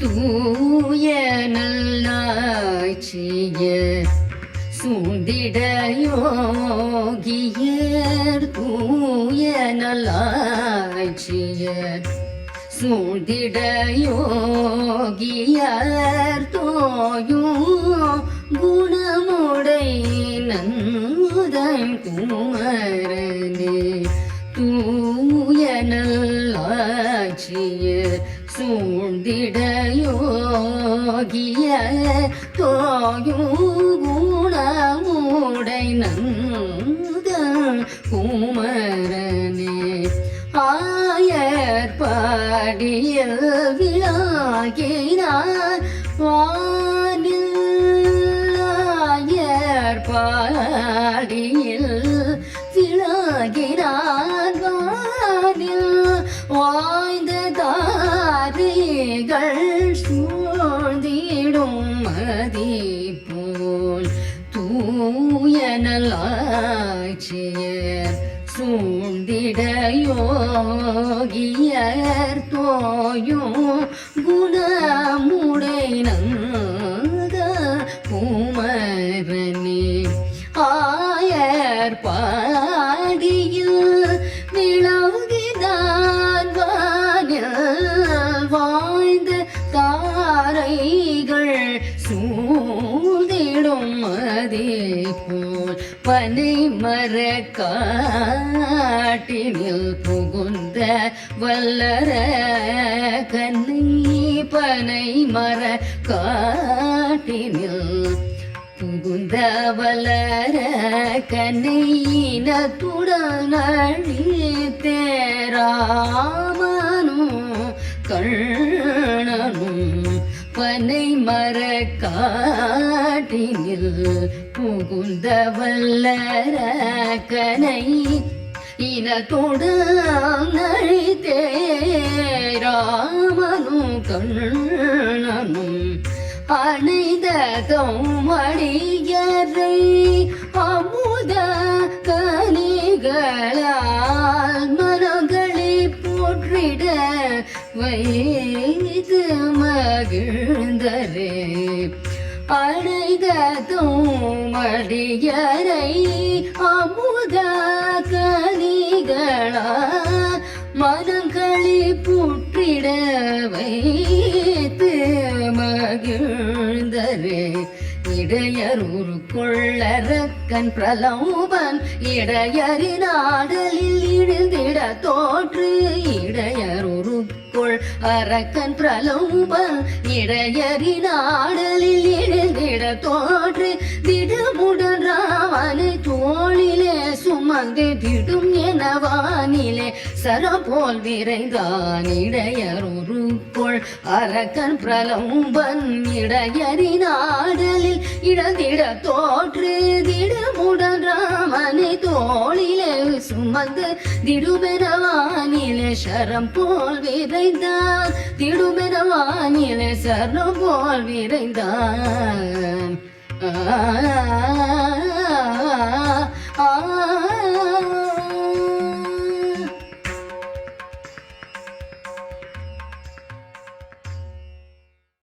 தூய நல்லாட்சிய சுந்திட யோகியர் தூய நல்லாட்சியர் சுந்திட யோகியர் தோயும் குணமுடை நந்தன் குமரனே. தூய நல்லாட்சியர் சூழ்ந்திடயோகிய தோயும் குணமுடை நந்த குமரனே. ஆயர் பாடியல் விழாகினார். வானில் மதி போல் தூய நல்லாட்சியர் சூழ்ந்திட யோகியர் தோயும் குணமுடை நந்த குமரனே ஆயர் பாடியில் விளங்கிதான் வாழ்ந்த தாரை சூழ்ந்திடும் அதே போல் பனை மர காட்டினில் புகுந்த வல்லர கண்ணை பனை மர காட்டினில் புகுந்த வளர கண்ணையினத்துடன் அழித்தேராமனும் கண்ணனும் பனை மர காட்டினில் புகுந்த வல்லர கனை இனத்துடன் அழித்தேராமனும் கண்ணனும் அணைத அடியரை வைத்து மகிழ்ந்தரே அணைததும் அடியரை அமுத கனிகளால் மனங்களி புற்றிட வைத்து மகிழ்ந்தரே இடையரூரு கொள்ளரக்கன் பிரலோபன் இடையறி நாடலில் இழுந்திட தோற்று இடையருக்குள் அரக்கன் பிரலோபன் இடையரின் ஆடலில் இழுந்திட தோற்று திடமுடன் ராவனை தோளிலே சுமந்து திடும் என வானிலே சரபோல் விரைந்தான் இடையருக்குள் அரக்கன் பிரலோபன் இடையரின் ஆடலில் இழந்திட தோற்று திடமுடன் ராமனை தோளிலே சுமந்து திடுமெனவானிலே சரம் போல் விரைந்தான். திடுமெனவானிலே சரம் போல் விரைந்தான். ஆ.